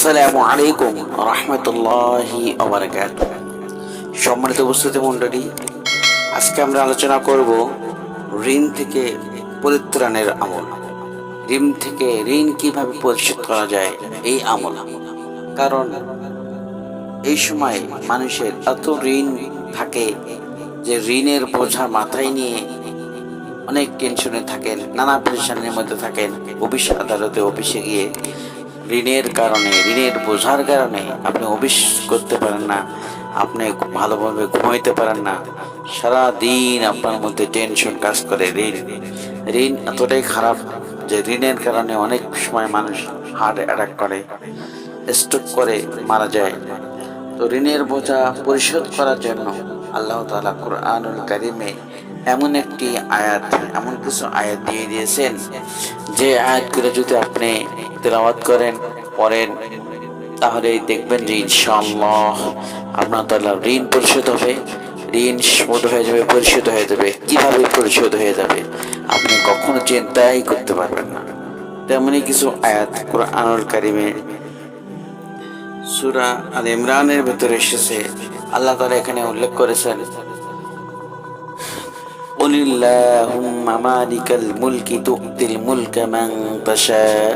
আসসালামু আলাইকুম রহমতুল্লাহি ওবরাকাত সম্মানিত উপস্থিতি মণ্ডলী, আজকে আমরা আলোচনা করব ঋণ থেকে পরিত্রাণের আমল। ঋণ থেকে ঋণ কীভাবে পরিশোধ করা যায়, এই আমল। কারণ এই সময় মানুষের এত ঋণ থাকে যে ঋণের বোঝা মাথায় নিয়ে অনেক টেনশনে থাকেন, নানা পরেশানির মধ্যে থাকেন, অফিস আদালতে অফিসে গিয়ে ঋণের কারণে, ঋণের বোঝার কারণে আপনি অফিস করতে পারেন না, আপনি ভালোভাবে ঘুমাইতে পারেন না। সারা দিন আপনার মধ্যে টেনশন কাজ করে। ঋণ ঋণ এতটাই খারাপ যে ঋণের কারণে অনেক সময় মানুষ হার্ট অ্যাটাক করে স্ট্রোক করে, মারা যায়। তো ঋণের বোঝা পরিশোধ করার জন্য আল্লাহ তালা কোরআনুল কারিমে এমন একটি আয়াত, এমন কিছু আয়াত দিয়ে দিয়েছেন। যে আয়াতগুলো যদি আপনি তেলাওয়াত করেন পড়েন তাহলে দেখবেন যে ইনশাআল্লাহ আপনার তাহলে ঋণ পরিশোধ হবে ঋণ শোধ হয়ে যাবে পরিশোধ হয়ে যাবে কিভাবে পরিশোধ হয়ে যাবে আপনি কখনো চিন্তাই করতে পারবেন না তেমনই কিছু আয়াত কোরআনুল কারিমে সুরা আল ইমরানের ভেতরে এসেছে আল্লাহ তালা এখানে উল্লেখ করেছেন قل اللهم مالك الملك تؤتي الملك من تشاء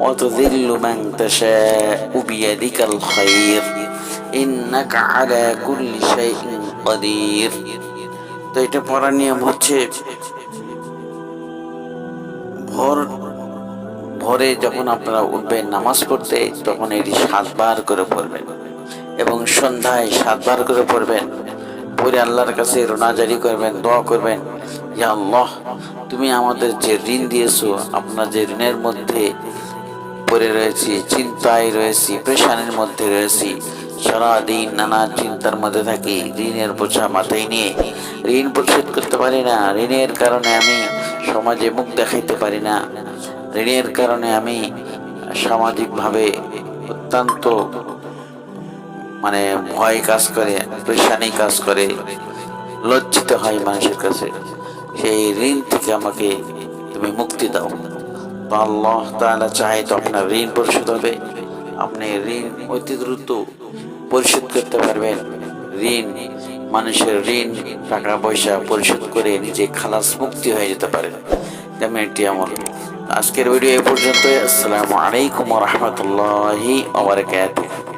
وتذل من تشاء بيدك الخير إنك على كل شيء قدير তো এটা পড়ার নিয়ম হচ্ছে ভোর ভোরে যখন আপনারা উঠবেন নামাজ পড়তে তখন এটি সাতবার করে পড়বেন এবং সন্ধ্যায় সাতবার করে পড়বেন পরে আল্লাহর কাছে রোনাজারি করবেন দোয়া করবেন ইয়া আল্লাহ তুমি আমাদের যে ঋণ দিয়েছো আপনার যে ঋণের মধ্যে পড়ে রয়েছি, চিন্তায় রয়েছি, পেশানের মধ্যে রয়েছি। সারাদিন নানা চিন্তার মধ্যে থাকি, ঋণের বোঝা মাথায় নিয়ে। ঋণ পরিশোধ করতে পারি না, ঋণের কারণে আমি সমাজে মুখ দেখাইতে পারি না। ঋণের কারণে আমি সামাজিকভাবে অত্যন্ত মানে ভয় কাজ করে, পেশানি কাজ করে, লজ্জিত হয় মানুষের কাছে। সেই ঋণ থেকে আমাকে তুমি মুক্তি দাও। তো আল্লাহ তাআলা চাহে তো আপনার ঋণ পরিশোধ হবে। আপনি ঋণ অতি দ্রুত পরিশোধ করতে পারবেন। ঋণ, মানুষের ঋণ, টাকা পয়সা পরিশোধ করে নিজে খালাস মুক্তি হয়ে যেতে পারে। যেমন একটি আমল। আজকের ভিডিও এ পর্যন্ত আসসালামু আলাইকুম রহমতুল্লাহি ওবরাকাতুহ